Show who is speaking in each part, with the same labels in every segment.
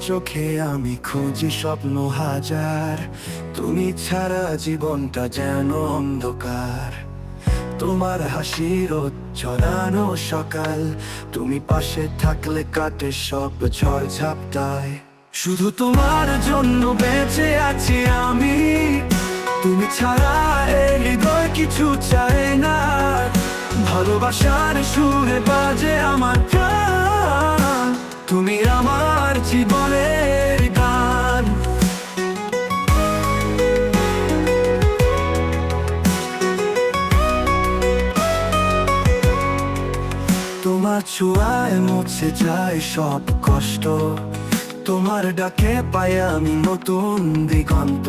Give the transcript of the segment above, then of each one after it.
Speaker 1: চোখে আমি খুঁজি স্বপ্ন হাজার। তুমি ছাড়া জীবনটা যেন অন্ধকার। তোমার হাসির ছড়ানো সকাল। তুমি পাশে থাকলে কাটে সব ঝড় ঝাপটায়। শুধু তোমার জন্য বেঁচে আছি আমি। তুমি ছাড়া এই হৃদয় কিছু চায় না। ভালোবাসার সুরে বাজে আমার তুমি আমার জীবনের গান। তোমার ছোঁয়ায় মুছে যায় সব কষ্ট। তোমার ডাকে পাই আমি নতুন দিগন্ত।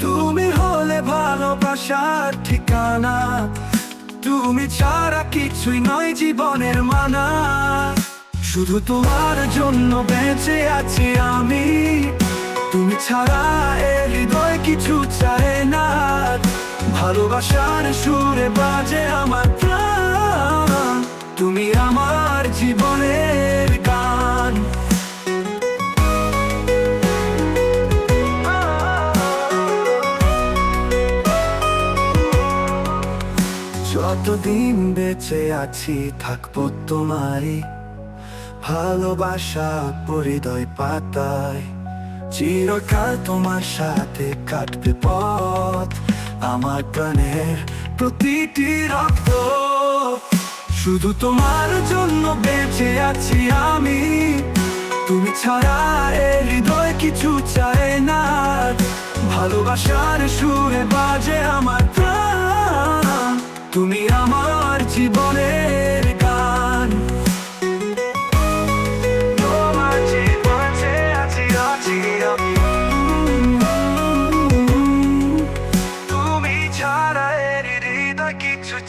Speaker 1: তুমি হলে ভালোবাসার ঠিকানা। তুমি ছাড়া কিছুই নয় জীবনের মানা। শুধু তোমার জন্য বেঁচে আছি আমি। তুমি ছাড়া হৃদয় কিছু চায় না। ভালোবাসার সুরে বাজে আমার প্রাণ। তুমি আমার জীবনের গান। যতদিন বেঁচে আছি, থাকব তোমারই ভালোবাসা পরিদয় পাতায়, চিরকাল তোমার সাথে কাটবে পথ। আমার প্রাণের প্রতিটি রক্ত, শুধু তোমার জন্য বেঁচে আছি আমি। তুমি ছাড়া এ হৃদয় কিছু চায় না। ভালোবাসার সুরে বাজে আমার প্রাণ। তুমি আমার জীবনের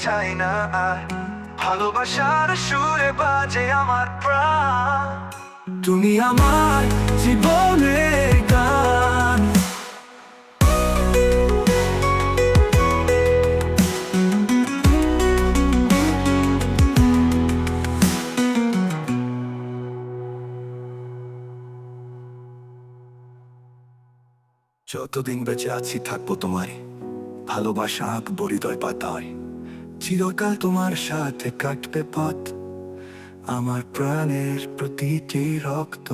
Speaker 1: চাই না ভালোবাসার সুরে বাজে আমার প্রাণ। তুমি আমার জীবনের গান। যতদিন বেঁচে আছি থাকব তোমায়। ভালোবাসা আঁকবো হৃদয় পাতায়। চিরকাল তোমার সাথে কাটবে পথ। আমার প্রাণের প্রতিটি রক্ত।